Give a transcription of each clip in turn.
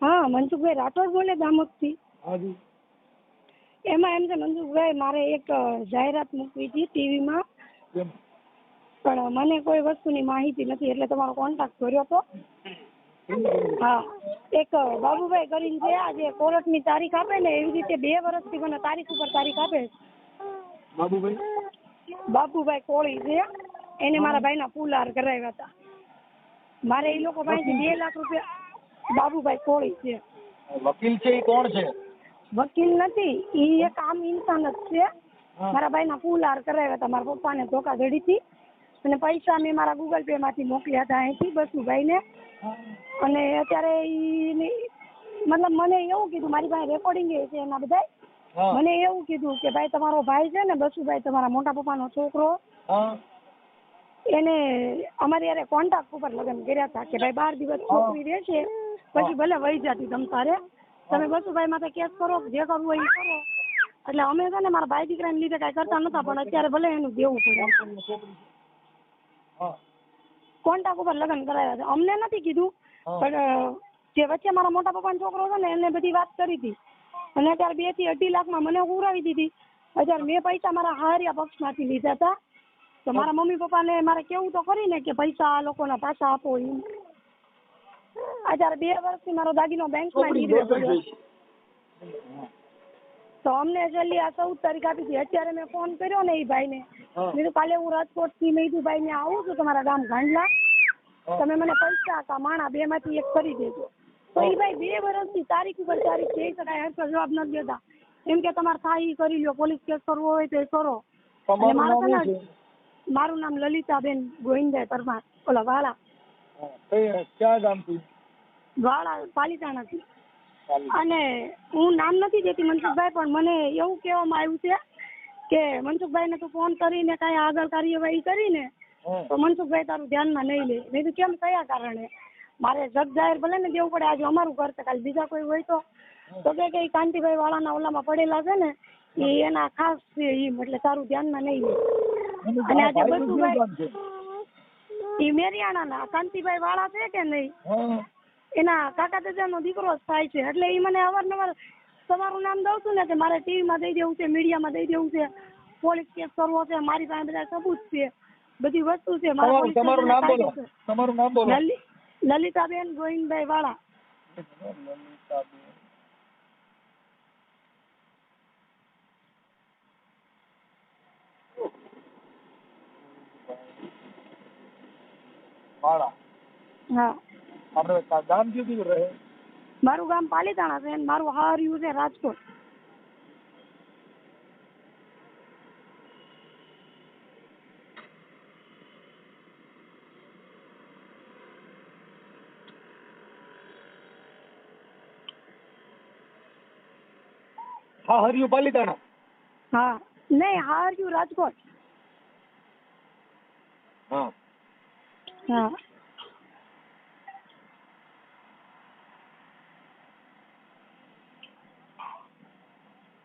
હા મનસુખભાઈ રાઠોડ બોલે દામોદથી. હાજી. એમાં એમ છે મનસુખભાઈ મારે એક જાહેરાત મૂકવી હતી ટીવીમાં. માં પણ મને કોઈ વસ્તુની માહિતી નથી એટલે તમારો કોન્ટેક્ટ કર્યો હતો હા એક બાબુભાઈ કરીને છે આજે કોર્ટની તારીખ આપે ને એવી રીતે બે વર્ષથી મને તારીખ ઉપર તારીખ આપે બાબુભાઈ? બાબુભાઈ કોળી છે એને મારા ભાઈના પુલાર કરાવ્યા હતા. મારે એ લોકો પાસેથી બે લાખ રૂપિયા બાબુભાઈ કોળી છે. વકીલ છે એ કોણ છે? વકીલ નથી ઈ એક આમ ઇન્સાન જ છે. મારા ભાઈના ફૂલ હાર કરાવ્યા હતા મારા પપ્પાને ધોકાધડીથી. અને પૈસા મેં મારા ગૂગલ પે માંથી મોકલ્યા હતા અહીંથી બસુભાઈને. અને અત્યારે ઈ મતલબ મને એવું કીધું મારી પાસે રેકોર્ડિંગ છે એના બધા મને એવું કીધું કે ભાઈ તમારો ભાઈ છે ને બસુભાઈ તમારા મોટા પપ્પાનો છોકરો એને અમારે યારે કોન્ટ્રાક્ટ ઉપર લગ્ન કર્યા હતા કે ભાઈ બાર દિવસ છોકરી રહે છે પછી ભલે વહી જતી તમ તારે. તમે બસુભાઈ માથે કેસ કરો જે કરવું હોય એ કરો. એટલે અમે છે ને મારા ભાઈ દીકરાને લીધે કાંઈ કરતા નતા પણ અત્યારે ભલે એનું દેવું પડે. કોન્ટાક ઉપર લગ્ન કરાવ્યા છે. અમને નથી કીધું પણ જે વચ્ચે મારા મોટા પપ્પાનો છોકરો છે ને એને બધી વાત કરી હતી. અને અત્યારે બેથી અઢી લાખમાં મને ઉરાવી દીધી. અત્યારે મેં પૈસા મારા હારિયા પક્ષમાંથી લીધા હતા. તો મારા મમ્મી પપ્પાને મારે કેવું તો ખરી ને કે પૈસા આ લોકોના પાછા આપો એમ. અત્યારે બે વર્ષથી મારો દાગીનો બેંકમાં પડ્યો તો અમને છેલ્લી આ ચૌદ તારીખ આપી હતી. અત્યારે મેં ફોન કર્યો ને એ ભાઈને. મેં કાલે હું રાજકોટથી મેં કીધું ભાઈ ને આવું છું તમારા ગામ ગાંડલા. તમે મને પૈસા કા માણા બે માંથી એક કરી દેજો. તો એ ભાઈ બે વર્ષથી તારીખ ઉપર તારીખ છે કાંઈ હરખો જવાબ નથી દેતા. એમ કે તમારે થાય એ કરી લ્યો પોલીસ કેસ કરવો હોય તો એ કરો. મારું નામ લલિતાબેન ગોવિંદભાઈ પરમાર. ઓલા વાળા ક્યાં ગામથી? વાળા પાલિતાણાથી. અને હું નામ નથી દેતી મનસુખભાઈ પણ મને એવું કહેવામાં આવ્યું છે કે મનસુખભાઈને તું ફોન કરીને કાંઈ આગળ કાર્યવાહી કરીને. તો મનસુખભાઈ તારું ધ્યાનમાં નહીં લે. મેં કીધું કેમ? કયા કારણે? મારે જગ જાહેર ભલે ને દેવું પડે આજે અમારું ઘર છે કાલે બીજા કોઈ હોય તો. તો કે કે કાંતિભાઈ વાળાના ઓલામાં પડેલા છે ને એ એના ખાસ છે ઈ એટલે તારું ધ્યાનમાં નહીં લે. અને આજે બધું એ મેરિયાણા ના મેરિયાણાના કાંતિભાઈ વાળા છે કે નહીં. એના કાકા દાદાનો દીકરો જ થાય છે. એટલે એ મને અવારનવાર તમારું નામ દઉં છું ને કે મારે ટીવીમાં દઈ દેવું છે મીડિયામાં દઈ દેવું છે. પોલીસ કેસ કરવો છે મારી પાસે બધા સબૂત છે. બધી વસ્તુ છે. મારે તમારું નામ બોલો. તમારું નામ બોલો. લલિતાબેન ગોવિંદભાઈ વાળા. વાળા. હા. આપણે ગામ કયું કયું રહે? મારું ગામ પાલીતાણા છે અને મારું હાર્યું છે રાજકોટ. હા હરિયું પાલીતાણા? હા નહીં હાર્યું રાજકોટ. હા. હા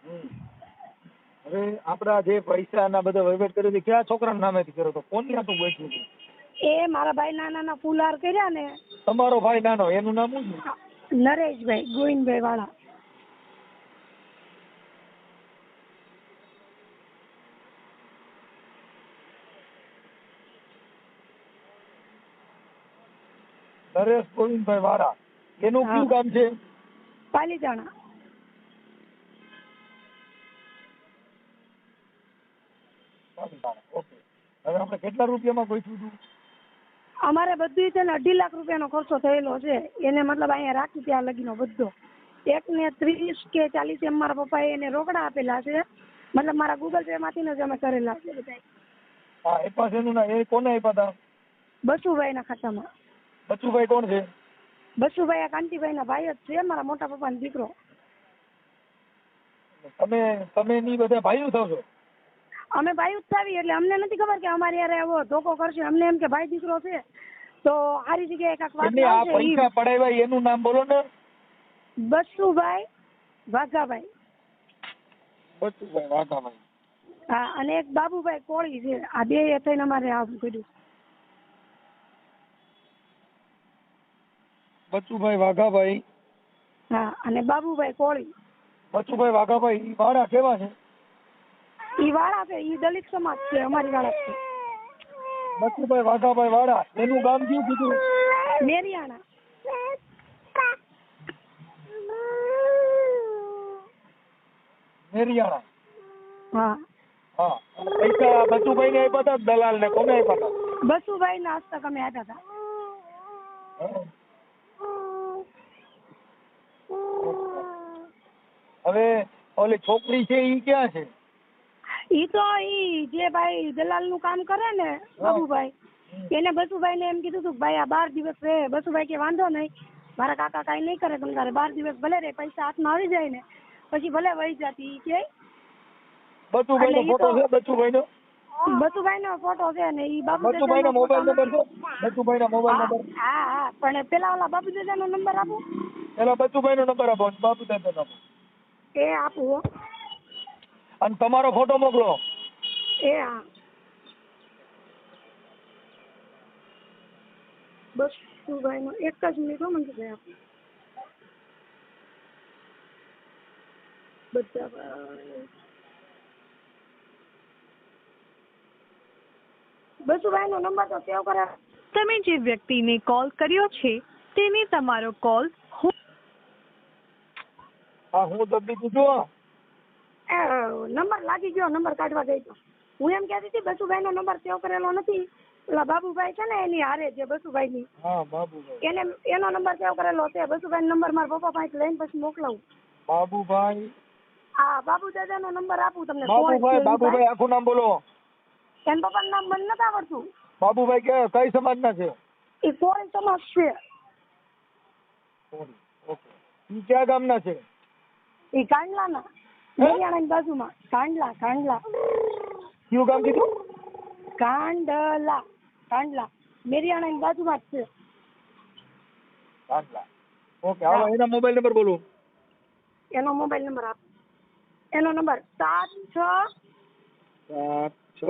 હમ. હવે આપડા જે પૈસા ના બધા વહીવટ કર્યો છે ક્યાં છોકરાના નામેથી કર્યો તો કોની હાથું બેઠું છે એ મારા ભાઈ નાના ના ફુલાર કર્યા ને. તમારો ભાઈ નાનો એનું નામ શું છે? નરેશભાઈ ગોવિંદભાઈ વાળા. નરેશ ગોવિંદભાઈ વાળા. એનું. કયું કામ છે? પાલિતાણા. આપણે કેટલા રૂપિયામાં ગોઠવ્યું હતું? અમારે બધું છે ને અઢી લાખ રૂપિયાનો ખર્ચો થયેલો છે. એને મતલબ અહીંયા રાખી ત્યાં લગીનો બધો. એક ને ત્રીસ કે ચાલીસ એમ મારા પપ્પાએ એને રોકડા આપેલા છે. મતલબ મારા ગૂગલ પે માંથી જ અમે કરેલા છે બધા હા એ પાસે એનું ના એ કોને આપ્યા હતા બસુભાઈના ખાતામાં. બસુભાઈ કોણ છે? બસુભાઈ આ કાંતિભાઈ ના ભાઈ જ છે મારા મોટા પપ્પાનો દીકરો. તમે તમે ની બધા ભાઈઓ થાવ છો? અમે ભાઈ ઉત્સાવી એટલે અમને નથી ખબર કે અમારી યારે આવો ધોકો કરશે. અમને એમ કે ભાઈ દીકરો છે તો સારી જગ્યાએ કાંક વાત આ આવશે પડાવ્યા એનું નામ બોલો ને. બસુભાઈ વાઘાભાઈ. બચુભાઈ વાઘાભાઈ. હા અને એક બાબુભાઈ કોળી છે. આ બે થઈને અમારે આમ કર્યું. બચુભાઈ વાઘાભાઈ. હા અને બાબુભાઈ કોળી. બચુભાઈ વાઘાભાઈ ઈ ભાડા કેવા છે? ઈ વાળા છે ઈ દલિત સમાજ છે અમારી વાળા છે. બચુભાઈ વાઘાભાઈ વાડા એનું ગામ કયું કીધું? મેરિયાણા. મેરિયાણા. હા. હા પૈસા બચુભાઈ ને આપ્યા હતા દલાલ ને કોને આપ્યા હતા બસુભાઈ ના અમે આપ્યા હતા હવે ઓલી છોકરી છે ઈ ક્યાં છે? ઈ તો ઈ જે ભાઈ દલાલનું કામ કરે ને બાબુભાઈ એને બસુભાઈ ને એમ કીધું હતું ભાઈ આ બાર દિવસ રે બસુભાઈ કે વાંધો નહીં મારા કાકા કાઈ નહીં કરે તમ તારે બાર દિવસ ભલે રે પૈસા હાથમાં આવી જાય ને પછી ભલે વહી જતી ઈ કે. બચુભાઈ નો ફોટો છે નો બસુભાઈ નો ફોટો છે ને ઈ બાબુ બસુભાઈ નો મોબાઈલ નંબર છે. બસુભાઈ નો મોબાઈલ નંબર હા હા પણ પેલા ઓલા બાબુ દાદાનો નંબર આપો. પેલા બસુભાઈ નો નંબર આપો બાબુ દાદા નો એ આપું. અને તમારો ફોટો મોકલો. એ હા. બસુભાઈ નો? એક જ મિનિટ હો મંજુભાઈ આપ બધા ભાઈ. બસુભાઈ નો નંબર તો સેવ કરે તમે જે વ્યક્તિને કોલ કર્યો છે તેને તમારો કોલ હા હું તો બીજું જો નંબર લાગી ગયો નંબર કાઢવા ગઈ તો હું એમ કહેતી હતી બસુભાઈ નો નંબર સેવ કરેલો નથી. પેલા બાબુભાઈ છે ને એની હારે છે બસુભાઈ ની હા બાબુભાઈ. એને એનો નંબર સેવ કરેલો છે. બસુભાઈ નંબર મારા પપ્પા પાસે લઈને પછી મોકલાવું. બાબુભાઈ? હા બાબુ દાદા નો નંબર આપું તમને. બાબુભાઈ બાબુભાઈ આખું નામ બોલો. એન પપ્પાનું નામ મને નથી આવડતું. બાબુભાઈ કે કઈ સમાજના છે? એ કોળી સમાજ છે. ઓકે. ઈ કયા ગામના છે? એ કાંડલાના. હરિયાણાની બાજુમાં કાંડલા. કાંડલા. કયું ગામ કીધું કાંડલા કાંડલા મેરિયાણાની બાજુમાં જ છે. કાંડલા. ઓકે હાલો એનો મોબાઈલ નંબર બોલો. એનો મોબાઈલ નંબર આપ. એનો નંબર સાત છ સાત છ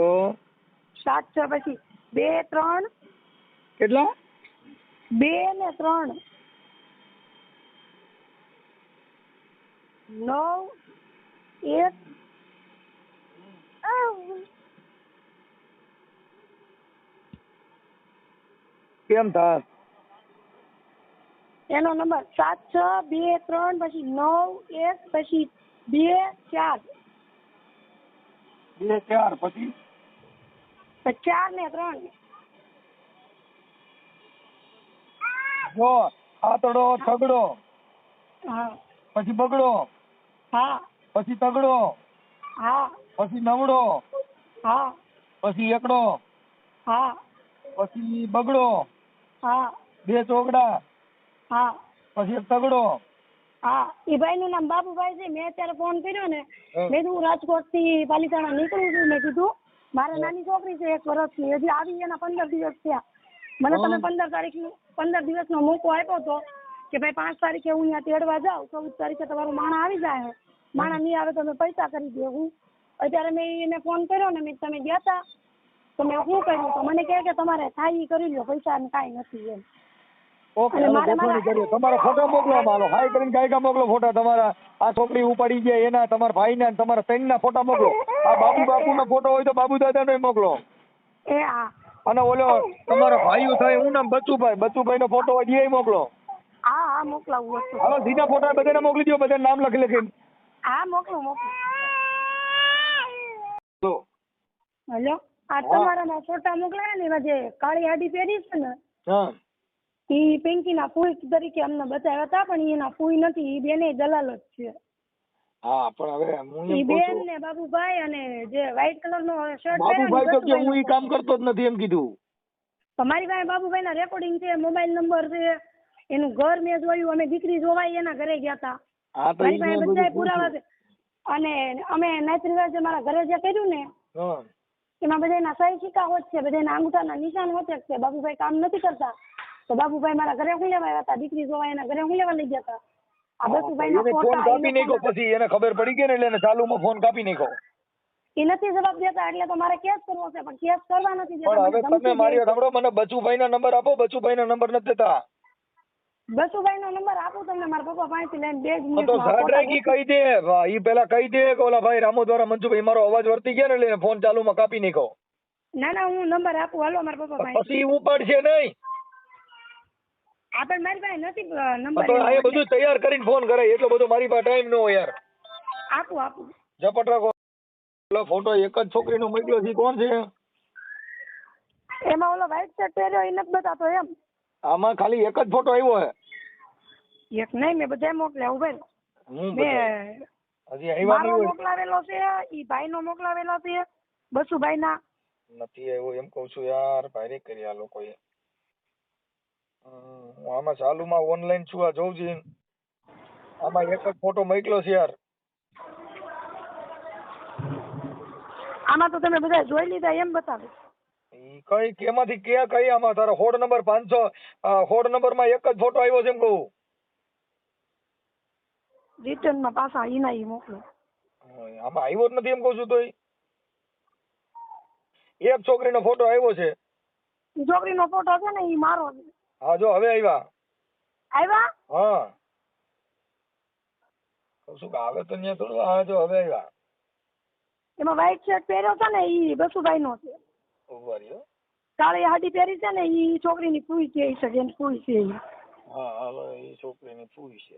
સાત છ પછી બે ત્રણ કેટલા? બે ને ત્રણ નવ એક કેમ થાય એનો નંબર સાત છ બે ત્રણ પછી નવ એક પછી બે ચાર. બે ચાર પછી? ચાર ને ત્રણ. જો આતડો થગડો હા. પછી બગડો. હા. પછી તગડો. હા. પછી નવડો. હા. પછી એકડો. હા. પછી બગડો. હા. બે ચોગડા. હા. પછી એક તગડો. હા. એ ભાઈ નું નામ બાબુભાઈ છે. મેં અત્યારે ફોન કર્યો ને. મેં કીધું હું રાજકોટથી પાલિતાણા નીકળું છું. મેં કીધું મારે નાની છોકરી છે એક વર્ષની હજી આવી એના પંદર દિવસ થયા. મને તમે પંદર તારીખનું પંદર દિવસ નો મોકો આપ્યો હતો કે ભાઈ પાંચ તારીખે હું અહીંયા તેડવા જાઉં. ચૌદ તારીખે તમારું માણા આવી જાય. માણા નહીં આવે તો મેં પૈસા કરી દે હું અત્યારે મેં એને ફોન કર્યો ને મેં તમે ગયા તા? તો મેં શું કર્યું? તો મને કહે કે તમારે થાય કરી લ્યો પૈસા ને કાંઈ નથી એમ. ઓકે મારે મારા- તમારા ફોટા મોકલો હાલો હાઈ કરીને ગાયકા મોકલો ફોટા. તમારા આ છોકરી ઉપાડી ગયા એના તમારા ભાઈના ને તમારા ત્રણના ફોટા મોકલો. આ બાબુ બાપુનો ફોટો હોય તો બાબુ દાદાનો મોકલો. એ હા. અને ઓલો તમારો ભાઈઓ થાય હું નામ બચુભાઈ. બચુભાઈનો ફોટો હોય એ મોકલો. હા હા મોકલાવું હાલો સીધા ફોટા બધાને મોકલી દો બધા નામ લખી લખીને હા મોકલું મોકલું. જો હેલો? આ તમારા તમારામાં ફોટા મોકલાયા ને એમાં જે કાળી હાડી પહેરી છે ને હા. પિંકી ના ફૂઈ તરીકે અમને બતાવ્યા હતા પણ ઈ એના ફૂઈ નથી એ બેને દલાલ જ છે. હા પણ હવે હું ઈ બેન ને બાબુભાઈ અને જે વ્હાઈટ કલર નો શર્ટ બાબુભાઈ તો કે હું ઈ કામ કરતો જ નથી એમ કીધું. તમારી પાસે બાબુભાઈ ના રેકોર્ડિંગ છે મોબાઈલ નંબર છે એનું ઘર મેં જોયું અમે દીકરી જોવાય એના ઘરે ગયા હતા. હા તો મારી પાસે બધા પુરાવા છે. અને અમે નાત રિવાજ મારા ઘરે જે કર્યું ને હા. એમાં બધાના સહી સિક્કા હોત છે બધાના અંગૂઠાના નિશાન હોત જ છે. બાબુભાઈ કામ નથી કરતા. તો બાબુભાઈ મારા ઘરે હું લેવા આવ્યા હતા? દીકરી જોવા એના ઘરે હું લેવા લઈ ગયા હતા? આ એને ફોન ફોટા કાપી એ નાખ્યો પછી એને ખબર પડી ગઈ ને એટલે એને ચાલુમાં ફોન કાપી નાખ્યો. એ નથી જવાબ દેતા એટલે તો મારે કેસ કરવો છે પણ કેસ કરવા નથી પણ હવે દેતા તમે મારી સાંભળો મને બચુભાઈ ના નંબર આપો બચુભાઈ ના નંબર નથી દેતા. બસુભાઈ નો નંબર આપું તમને મારા પપ્પા પાસેથી લઈને બે જ તો ફોટા કહી દે. ઈ પેલા કહી દે કે ઓલા ભાઈ રામો દ્વારા મંજુભાઈ મારો અવાજ વર્તી ગયા ને એટલે ફોન ચાલુમાં કાપી નીકો ના ના હું નંબર આપું. હાલો મારા પપ્પા પાસે પછી ઉપાડશે નહીં. આ મારી પાસે નથી નંબર તો આ બધું તૈયાર કરીને ફોન કરે. એટલો બધો મારી પાસે ટાઈમ ન હોય યાર. આપું આપું. ઝપટ રાખો. ફોટો એક જ છોકરીનો મોકલ્યો છે. કોણ છે? એમાં ઓલો વ્હાઈટ શર્ટ પહેર્યો એ નથી બતાતો એમ. આમાં ખાલી એક જ ફોટો આવ્યો છે એક નહીં મેં બધા મોકલ્યા ઉભેર હું મેં હજી આવ્યા મારો નહીં મોકલાવેલો છે ઈ ભાઈ નો મોકલાવેલો છે બસુભાઈ ના નથી આવ્યો એમ કહું છું યાર ભાઈ કરી આ લોકોએ. હું આમાં ચાલુમાં ઓનલાઈન છું આ જોઉં આમાં એક જ ફોટો મોકલ્યો છે યાર. આમાં તો તમે બધા જોઈ લીધા એમ બતાવે. કઈ કેમાંથી કયા કઈ આમાં? તારો હોડ નંબર પાંચસો હોડ નંબરમાં એક જ ફોટો આવ્યો છે એમ કહું. રિટર્નમાં પાછા ઈના ઈ મોકલો. આમાં આવ્યો જ નથી એમ કહું છું તોય. એક છોકરીનો ફોટો આવ્યો છે. છોકરીનો ફોટો છે ને ઈ મારો છે. હા જો હવે આવ્યા. આવ્યા? હા. કહું છું કે આવે તો ન્યા થોડું હા જો હવે આવ્યા. એમાં વ્હાઈટ શર્ટ પહેર્યો છે ને ઈ બસુભાઈ નો છે. ઊભા રહ્યો કાળી હાડી પહેરી છે ને ઈ છોકરીની ફૂઈ છે ઈ સગેન ફૂઈ છે હા હાલો એ છોકરીની પૂઈ છે.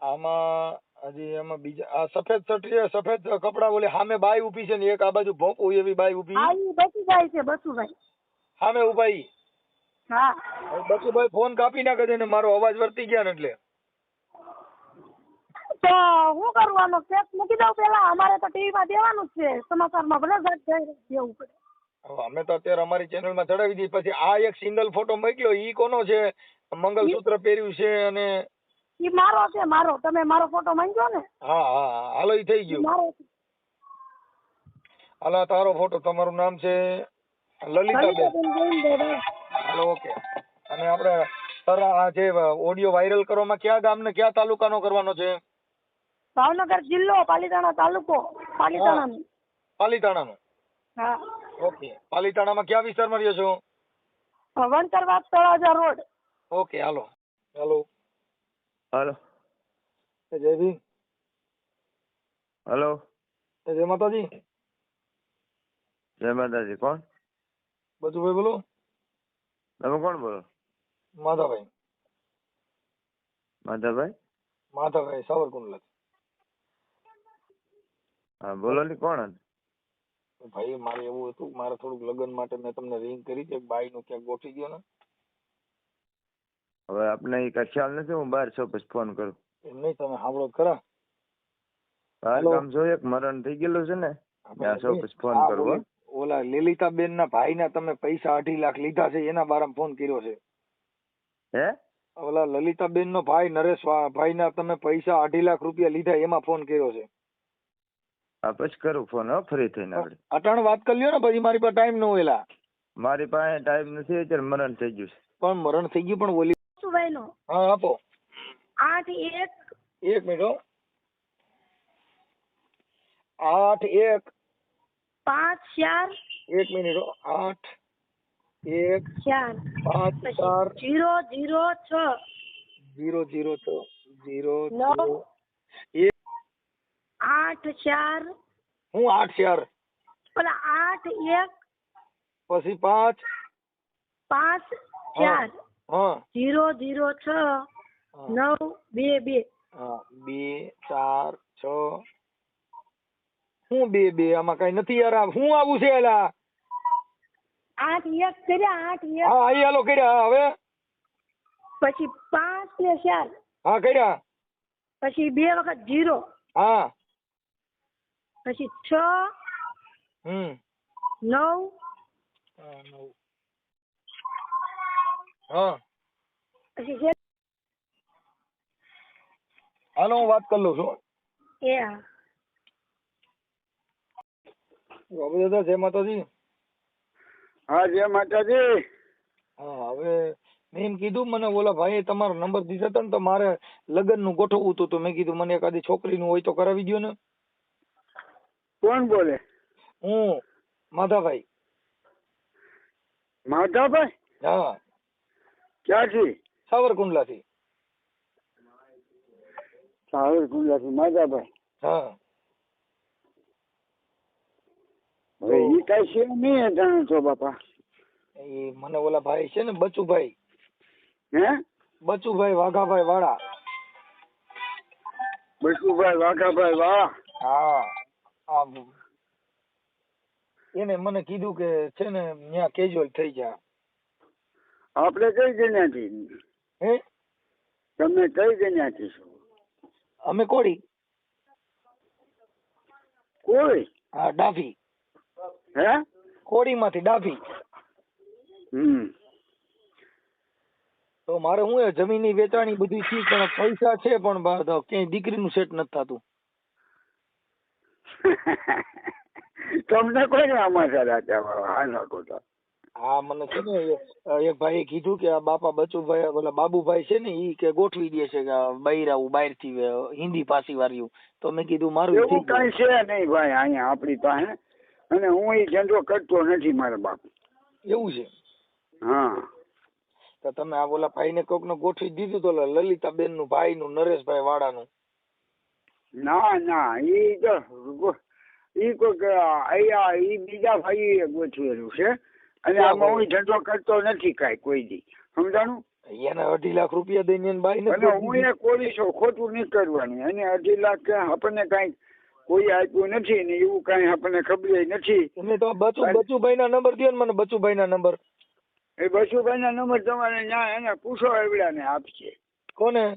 આમાં હજી એમાં બીજા આ સફેદ છત્રી સફેદ કપડા ઓલી સામે બાઈ ઊભી છે ને એક આ બાજુ ભોંકું એવી બાઈ ઊભી. હા ઈ બસુભાઈ છે બસુભાઈ. સામે ઊભા ઈ? હા. બચુભાઈ ફોન કાપી નાખે છે ને મારો અવાજ વર્તી ગયા ને એટલે. તો શું કરું? આનો કેસ મૂકી દઉં પેલા અમારે તો ટીવી માં દેવાનું જ છે. સમાચારમાં ભલે દેવું પડે. અમે તો અત્યારે અમારી ચેનલમાં ચડાવી દીધી પછી આ એક સિંગલ ફોટો મોકલ્યો. ઈ કોનો છે? મંગલસૂત્ર પહેર્યું છે અને ઈ મારો છે મારો. તમે મારો ફોટો માંગ્યો ને? હા હા હાલો ઈ થઈ ગયું. મારો હાલો તારો ફોટો. તમારું નામ છે? લલિતાબેન. Hello okay. અને આપણે સર આ જે ઓડિયો વાયરલ કરવામાં કયા ગામ ને કયા તાલુકાનો કરવાનો છે? ભાવનગર જિલ્લો પાલીતાણા તાલુકો પાલીતાણા પાલીતાણાનો. હા. ઓકે. પાલીતાણામાં કયા વિસ્તારમાં રહ્યો છો? Vankarvas Talaja road. Okay hello. Hello. Hello. Jai Bhim hello. જય માતાજી. જય માતાજી. કોણ? બધું ભાઈ બોલો. તમે કોણ બોલો? માધાભાઈ. માધાભાઈ? માધાભાઈ સાવરકુંડલા હા બોલો ને કોણ ભાઈ મારે એવું હતું મારે થોડુંક લગ્ન માટે મેં તમને રિંગ કરી છે બાઈ નું ક્યાંક ગોઠવી ગયો ને. હવે આપને એ કઈ ખ્યાલ નથી હું બહાર છું પછી ફોન કરું. એમ નહીં તમે સાંભળો ખરા. Hello. કામ જોઈએ કે મરણ થઈ ગયેલું છે ને ત્યાં છો પછી ફોન કરવો ઓલી- ઓલા લલિતાબેન ના ભાઈ ના તમે પૈસા અઢી લાખ લીધા છે એના બારામાં ફોન કર્યો છે. હે? ઓલા લલિતાબેન નો ભાઈ નરેશ ભાઈ ના તમે પૈસા અઢી લાખ રૂપિયા લીધા એમાં ફોન કર્યો છે. હા પછી કરું ફોન હો ફ્રી થઈને આપણે અટાણ વાત કરી લ્યો ને પછી મારી પાસે ટાઈમ ન હોયલા મારી પાસે ટાઈમ નથી અત્યારે મરણ થઈ ગયું છે. પણ મરણ થઈ ગયું પણ ઓલી બસુભાઈ નો હા આપો. આઠ એક. એક મિનિટ હો. આઠ એક. પાંચ ચાર. એક મિનિટ હો. આઠ એક. ચાર. પાંચ ચાર. જીરો જીરો છ. જીરો જીરો છ. જીરો નવ. આઠ ચાર. હું આઠ ચાર. પેલા આઠ એક. પછી પાંચ. પાંચ ચાર. જીરો જીરો છ. નવ બે બે. બે ચાર છ. હું બે બે? આમાં કઈ નથી યાર. હું આવું છે એલા? આઠ એક કર્યા આઠ એક. હા અહીં હાલો કર્યા. હવે? પછી પાંચ ને ચાર. હા કર્યા. પછી બે વખત જીરો. હા. પછી છ હમ. નવ નવ. હા. પછી જે- હાલો હું વાત કરી લઉં છું. એ હા. બાબુ દાદા જય માતાજી. હા જય માતાજી. હા હવે મેં એમ કીધું મને ઓલા ભાઈએ તમારો નંબર દીધો હતો ને તો મારે લગ્નનું ગોઠવવું હતું. તો મેં કીધું મને એકાદી છોકરી નું હોય તો કરાવી દ્યો ને. કોણ બોલે? હું માધાભાઈ. માધાભાઈ? હા. ક્યાંથી? સાવરકુંડલાથી. સાવરકુંડલાથી માધાભાઈ. હા. હવે ઈ કઈ છે નહીં જાણો છો બાપા. એ મને ઓલા ભાઈ છે ને બચુભાઈ. હે? બચુભાઈ વાઘાભાઈ વાળા. બચુભાઈ વાઘાભાઈ વાહ હા. આ એને મને કીધું કે છે ને ત્યાં કેજ્યુઅલ થઈ જા. આપણે કઈ જન્યાથી હે? તમે કઈ જગ્યાથી છો? અમે કોડી કોઈ હા ડાભી. હે? કોડીમાંથી ડાભી. હમ. તો મારે હું એ જમીનની વેચાણી બધી થી પણ પૈસા છે પણ ક્યાંય દીકરીનું સેટ નથી થતું. તમને કોઈ આમાં ચલાતા હાલો ખોટા હા મને છે ને એક ભાઈએ કીધું કે આ બાપા બચુભાઈ ઓલા બાબુભાઈ છે ને ઈ કે ગોઠવી દે છે કે આ બૈરાવું બહારથી અ, હિન્દી પાસી વાર્યું તો મેં કીધું મારું એવું કઈ છે નહીં ભાઈ અહીંયા આપણી પાસે. અને હું એ ધંધો કરતો નથી મારા બાપ. એવું છે? હા. તો તમે આ ઓલા ભાઈને કોક ગોઠવી દીધું તો લલિતા લલિતાબેનનું ભાઈ નું નરેશભાઈ વાળાનું. ના ના ઈ તો ઈ કોઈક અહીંયા ઈ બીજા ભાઈએ ગોઠવેલું છે. અને આમાં હું ધંધો કરતો નથી કાંઈ કોઈ દી. સમજાણું? એને અઢી લાખ રૂપિયા દઈને બાઈને અને હું એ કોઈ છું ખોટું નહીં કરવાનું. એને અઢી લાખ આપણને કાંઈ કોઈ આપ્યું નથી ને એવું કાંઈ આપણને ખબર નથી. તમે તો બચુ બચુભાઈ ના નંબર દો ને મને બચુભાઈ ના નંબર. એ બચુભાઈ ના નંબર તમારે ત્યાં એને પૂછો એવડાને આપશે કોને?